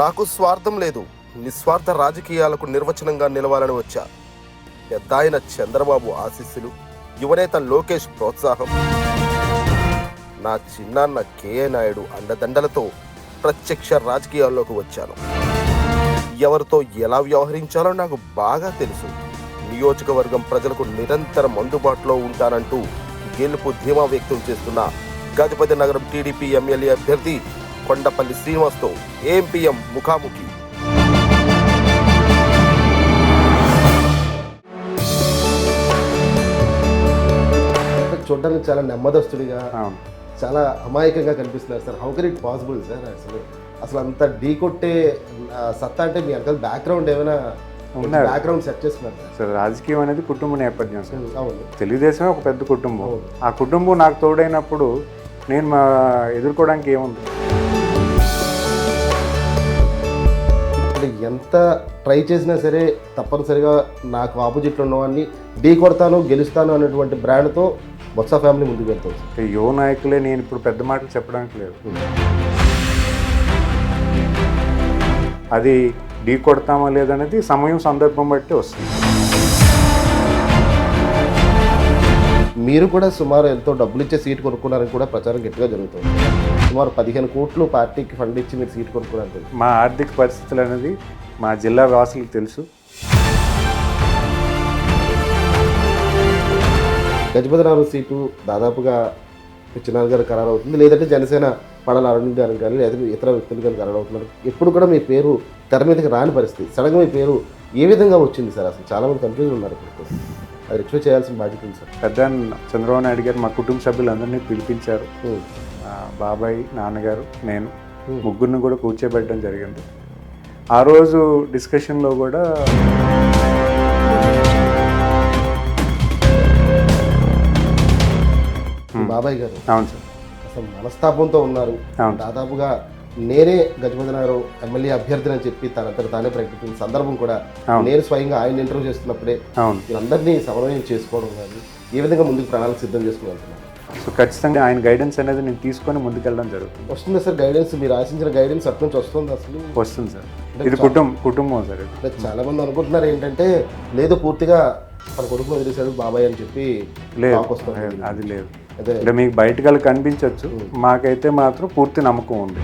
నాకు స్వార్థం లేదు. నిస్వార్థ రాజకీయాలకు నిర్వచనంగా నిలవాలని వచ్చా. పెద్దాయన చంద్రబాబు ఆశీస్సులు యువనేత లోకేష్ ప్రోత్సాహం. నా చిన్నాన్న కేఏ నాయుడు అండదండలతో ప్రత్యక్ష రాజకీయాల్లోకి వచ్చాను. ఎవరితో ఎలా వ్యవహరించాలో నాకు బాగా తెలుసు. నియోజకవర్గం ప్రజలకు నిరంతరం అందుబాటులో ఉంటానంటూ గెలుపు ధీమా వ్యక్తం చేస్తున్న గజపతి నగరం టీడీపీ ఎమ్మెల్యే అభ్యర్థి కొండపల్లి శ్రీనివాస్తో ఏఎంపీఎం ముఖాముఖి? చూడడానికి చాలా నెమ్మదస్తుడిగా అవును. చాలా అమాయకంగా కనిపిస్తున్నారు sir. How can it possible sir అసలు అసలు అంత ఢీ కొట్టే సత్తా అంటే మీ అంకల్ బ్యాక్గ్రౌండ్ ఏమైనా. బ్యాక్గ్రౌండ్ సెట్ చేసుకున్నారు సార్ సార్ రాజకీయం అనేది కుటుంబ నేపథ్యం సార్. తెలుగుదేశమే ఒక పెద్ద కుటుంబం. ఆ కుటుంబం నాకు తోడైనప్పుడు నేను మా ఎదుర్కోవడానికి ఏముంది? అంటే ఎంత ట్రై చేసినా సరే తప్పనిసరిగా నాకు ఆపోజిట్లో ఉన్నవాడిని ఢీ కొడతాను గెలుస్తాను అనేటువంటి బ్రాండ్తో బొత్స ఫ్యామిలీ ముందుకు వెళ్తుంది అంటే యువ నాయకులే నేను ఇప్పుడు పెద్ద మాటలు చెప్పడానికి లేదు. అది ఢీ కొడతామా లేదనేది సమయం సందర్భం బట్టి వస్తుంది. మీరు కూడా సుమారు ఎంతో డబ్బులు ఇచ్చే సీట్ కొనుక్కున్నారని కూడా ప్రచారం గట్టిగా జరుగుతుంది. సుమారు పదిహేను కోట్లు పార్టీకి ఫండ్ ఇచ్చి మీరు సీట్ కొనుక్కున్నారని తెలుసు. మా ఆర్థిక పరిస్థితులు అనేది మా జిల్లా వాసులకు తెలుసు. గజపతిరావు సీటు దాదాపుగా పిచ్చినాథ్ గారు ఖరారు అవుతుంది లేదంటే జనసేన పడాల అరుణ్ గారు కానీ లేదా ఇతర వ్యక్తులు కానీ ఖరారు అవుతున్నారు ఎప్పుడు కూడా మీ పేరు తెర మీదకి రాని పరిస్థితి. సడన్గా మీ పేరు ఏ విధంగా వచ్చింది సార్? అసలు చాలా మంది కన్ఫ్యూజన్ ఉన్నారు ఇప్పుడు అది రిక్వెస్ట్ చేయాల్సిన బాధ్యత ఉంది సార్. పెద్ద చంద్రబాబు నాయుడు గారు మా కుటుంబ సభ్యులందరినీ పిలిపించారు. బాబాయ్ నాన్నగారు నేను. ముగ్గురిని కూడా కూర్చోబెట్టడం జరిగింది. ఆ రోజు డిస్కషన్లో కూడా బాబాయ్ గారు అవును సార్. అసలు మనస్తాపంతో ఉన్నారు. దాదాపుగా నేనే గజపతి నగరం ఎమ్మెల్యే అభ్యర్థిని అని చెప్పి తనంతట తానే ప్రకటించిన సందర్భం కూడా. నేను స్వయంగా ఆయన ఇంటర్వ్యూ చేస్తున్నప్పుడే వీళ్ళందరినీ సమన్వయం చేసుకోవడం కానీ ఏ విధంగా ముందుకు ప్రణాళిక సిద్ధం చేసుకుని వెళ్తున్నారు సో ఖచ్చితంగా ఆయన గైడెన్స్ అనేది నేను తీసుకొని ముందుకెళ్ళడం జరుగుతుంది. వస్తుంది సార్ గైడెన్స్ మీరు ఆశించిన గైడెన్స్ అటు నుంచి వస్తుంది అసలు. వస్తుంది సార్. ఇది కుటుంబం కుటుంబం సార్ చాలా మంది అనుకుంటున్నారు ఏంటంటే లేదు పూర్తిగా తన కొడుకు వదిలేశాడు బాబాయ్ అని చెప్పి లేదు అది లేదు. అదే. అంటే మీకు బయటకు కనిపించవచ్చు మాకైతే మాత్రం పూర్తి నమ్మకం ఉంది.